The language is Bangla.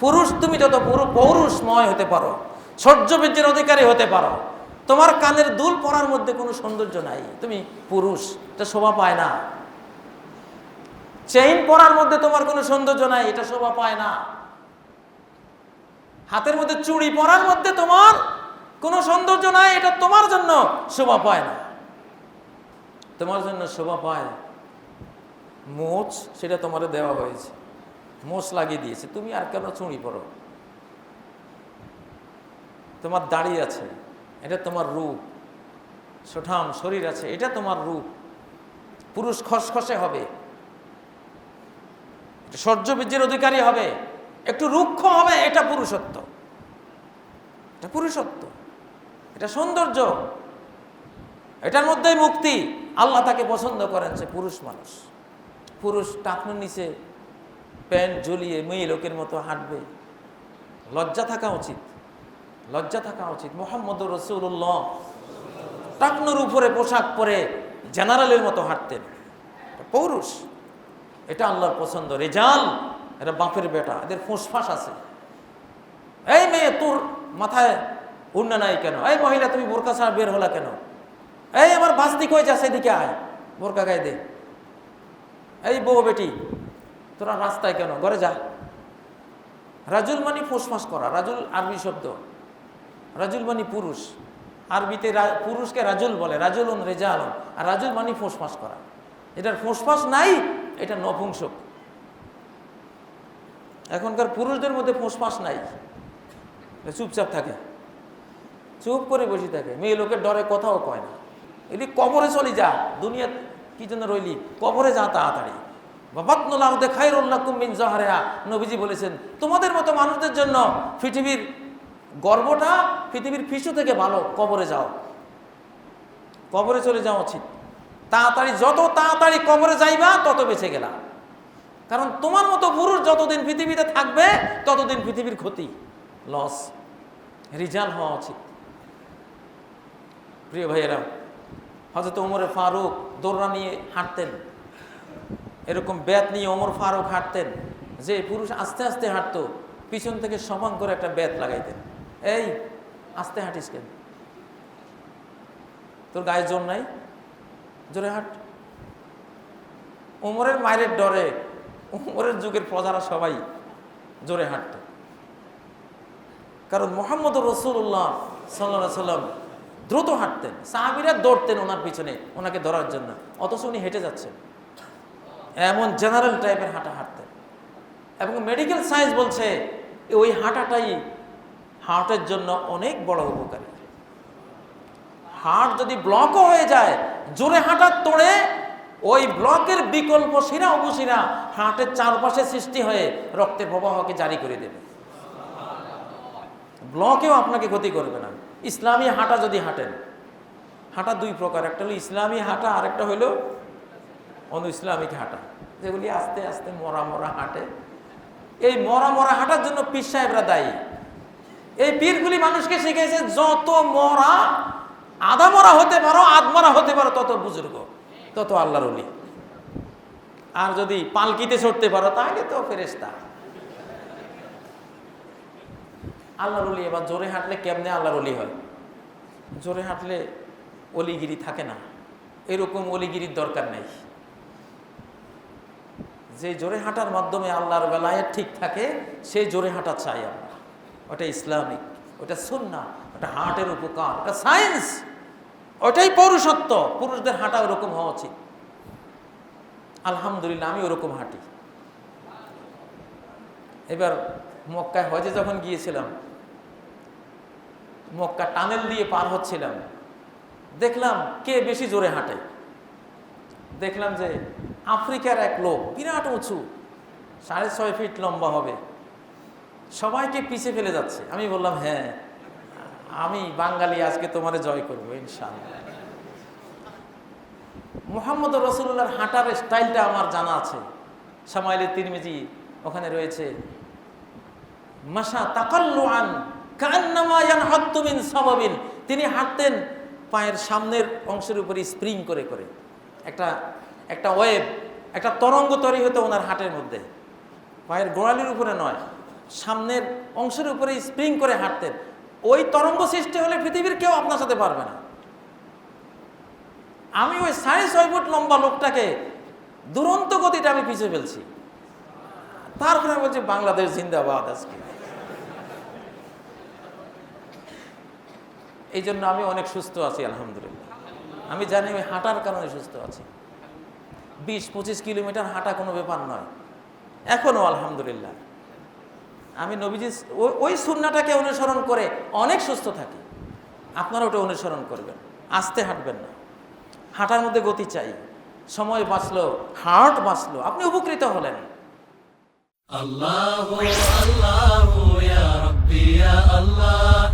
পুরুষ, তুমি যত পুরো, পৌরুষময় হতে পারো সহ্য বীর্যের অধিকারী হতে পারো, তোমার কানের দুল পরার মধ্যে কোনো সৌন্দর্য নাই। তুমি পুরুষ, এটা শোভা পায় না। চেইন পরার মধ্যে তোমার কোনো সৌন্দর্য নাই, এটা শোভা পায় না। হাতের মধ্যে চুড়ি পরার মধ্যে তোমার কোনো সৌন্দর্য নাই, এটা তোমার জন্য শোভা পায় না। তোমার জন্য শোভা পায় মোচ সেটা তোমার দেওয়া হয়েছে। মোষ লাগিয়ে দিয়েছে। তুমি আর কেন চুড়ি পরো? তোমার দাড়ি আছে, এটা তোমার রূপ। সুঠাম, শরীর আছে, এটা তোমার রূপ। পুরুষ খসখসে হবে। সহ্য বীর্যের অধিকারী হবে। একটু রুক্ষ হবে, এটা পুরুষত্ব। এটা পুরুষত্ব। এটা সৌন্দর্য। এটার মধ্যেই মুক্তি। আল্লাহ তাকে পছন্দ করেন সে পুরুষ মানুষ। পুরুষ টাকনুর নিচে প্যান্ট ঝুলিয়ে মেয়ে লোকের মতো হাঁটবে। লজ্জা থাকা উচিত। লজ্জা থাকা উচিত। মোহাম্মদ রসুল্লাহ টাকনুর উপরে পোশাক পরে জেনারেলের মতো হাঁটতেন। পৌরুষ। এটা আল্লাহর পছন্দ। রেজাল, এটা বাপের বেটা, এদের ফুসফাস আছে। এই মেয়ে, তোর মাথায় উন্না নাই কেন? এই মহিলা, তুমি বোরকা ছাড়া বের হলা কেন? এই আমার বাস্তি কই যা সেদিকে আয়। বোরকা গায়ে দে। এই বউ বেটি, তোরা রাস্তায় কেন? ঘরে যা। রাজুল মানে ফুসফাস করা, রাজুল আরবি শব্দ। রাজুল মানে পুরুষ। আরবিতে পুরুষকে রাজুল বলে রাজুল ওন রেজা আলম আর রাজুল মানে ফুসফাস করা। এটার ফুসফাস নাই, এটা নপুংসক। এখনকার পুরুষদের মধ্যে ফুসফাস নাই। চুপচাপ থাকে। চুপ করে বসে থাকে। মেয়ে লোকের ডরে কথাও কয় না। এলি কবরে চলি যা দুনিয়া কি জন্য রইলি? কবরে যা তাড়াতাড়ি। বাবাতনুল্লাহতে খাইরুল্লাহ কুমিন জাহারেহা। নবীজি বলেছেন, তোমাদের মতো মানুষদের জন্য পৃথিবীর গর্বটা পৃথিবীর ফিসু থেকে ভালো। কবরে যাও। কবরে চলে যাওয়া উচিত। তাড়াতাড়ি, যত তাড়াতাড়ি কবরে যাইবা, তত বেঁচে গেলা। কারণ তোমার মতো পুরুষ যতদিন পৃথিবীতে থাকবে, ততদিন পৃথিবীর ক্ষতি লস রিজাল হওয়া উচিত। প্রিয় ভাইয়েরা হজরত ওমরে ফারুক দৌড়া নিয়ে হাঁটতেন। এরকম ব্যাত নিয়ে ওমর ফারুক হাঁটতেন। যে পুরুষ আস্তে আস্তে হাঁটতো, পিছন থেকে সমান করে একটা ব্যাত লাগাইতেন। এই, আস্তে হাঁটিস কেন? তোর গায়ে জোর নাই? জোরে হাঁট। ওমরের মায়ের ডরে, ওমরের যুগের প্রজারা সবাই জোরে হাঁটত। কারণ মোহাম্মদ রসুল্লাহ সাল্লা সাল্লাম দ্রুত হাঁটতেন, সাহাবিরা দৌড়তেন ওনার পিছনে, ওনাকে ধরার জন্য। অথচ উনি হেঁটে যাচ্ছেন। এমন জেনারেল টাইপের হাঁটা হাঁটতেন। এবং মেডিকেল সায়েন্স বলছে, ওই হাঁটাটাই হার্টের জন্য অনেক বড় উপকারী। হার্ট যদি ব্লকও হয়ে যায়, জোরে হাঁটার তোড়ে, ওই ব্লকের বিকল্প শিরা উপশিরা হার্টের চারপাশে সৃষ্টি হয়ে রক্তের প্রবাহকে জারি করে দেবে। ব্লকেও আপনাকে ক্ষতি করবে না। ইসলামী হাঁটা যদি হাঁটেন, হাঁটা দুই প্রকার, একটা হলো ইসলামী হাঁটা, আরেকটা হলো অন্য ইসলামিক হাঁটা। যেগুলি আস্তে আস্তে মরা মরা হাঁটে। এই মরা মরা হাঁটার জন্য পীর সাহেবরা দায়ী। এই পীরগুলি মানুষকে শিখেছে যত মরা আধা মরা হতে পারো, আধ মরা হতে পারো, তত বুজুর্গ, তত আল্লাহর আর যদি পালকিতে চড়তে পারো, তাহলে তো ফেরেস্তা আল্লাহর অলি এবার জোরে হাঁটলে কেমনে আল্লাহর অলি হয়? জোরে হাঁটলে অলিগিরি থাকে না। এরকম অলিগিরির দরকার নেই। যে জোরে হাঁটার মাধ্যমে আল্লাহর বেলায় ঠিক থাকে সেই জোরে হাঁটা চাই আমরা ওটা ইসলামিক, ওটা সুন্না, ওটা হার্টের উপকার, ওটা সায়েন্স, ওটাই পৌরুষত্ব। পুরুষদের হাঁটা ওরকম হওয়া উচিত। আলহামদুলিল্লাহ, আমি ওরকম হাঁটি। এবার মক্কায় হজে যখন গিয়েছিলাম মক্কা টানেল দিয়ে পার হচ্ছিলাম। দেখলাম কে বেশি জোরে হাঁটে। দেখলাম যে আফ্রিকার এক লোক, বিরাট উঁচু, সাড়ে ছয় ফিট লম্বা হবে। সবাইকে পিছে ফেলে যাচ্ছে। আমি বললাম হ্যাঁ আমি বাঙালি, আজকে তোমারে জয় করব, ইনশাআল্লাহ। মোহাম্মদ রসুল্লাহর হাঁটার স্টাইলটা আমার জানা আছে। সামাইলে তিরমিজি ওখানে রয়েছে মাসা তাকাল্লুআন কান্নামা সাবাবিন। তিনি হাঁটতেন পায়ের সামনের অংশের উপরে স্প্রিং করে করে। একটা একটা ওয়েব, একটা তরঙ্গ তৈরি হতো ওনার হাটের মধ্যে। পায়ের গোড়ালির উপরে নয়, সামনের অংশের উপরে স্প্রিং করে হাঁটতেন। ওই তরঙ্গ সৃষ্টি হলে পৃথিবীর কেউ আপনার সাথে পারবে না। আমি ওই সাড়ে ছয় ফুট লম্বা লোকটাকে দুরন্ত গতিটা আমি পিছিয়ে ফেলছি। তারপরে আমি বলছি, বাংলাদেশ জিন্দাবাদ আজকে। এই জন্য আমি অনেক সুস্থ আছি, আলহামদুলিল্লাহ। আমি জানি আমি হাঁটার কারণে সুস্থ আছি। বিশ, পঁচিশ কিলোমিটার হাঁটা কোনো ব্যাপার নয়। এখনও আলহামদুলিল্লাহ। আমি নবীজি ওই সুন্নাটাকে অনুসরণ করে অনেক সুস্থ থাকি। আপনারা ওটা অনুসরণ করবেন। আস্তে হাঁটবেন না। হাঁটার মধ্যে গতি চাই। সময় বাঁচলো, হার্ট বাঁচলো। আপনি উপকৃত হলেন। আল্লাহ আল্লাহ আল্লাহ।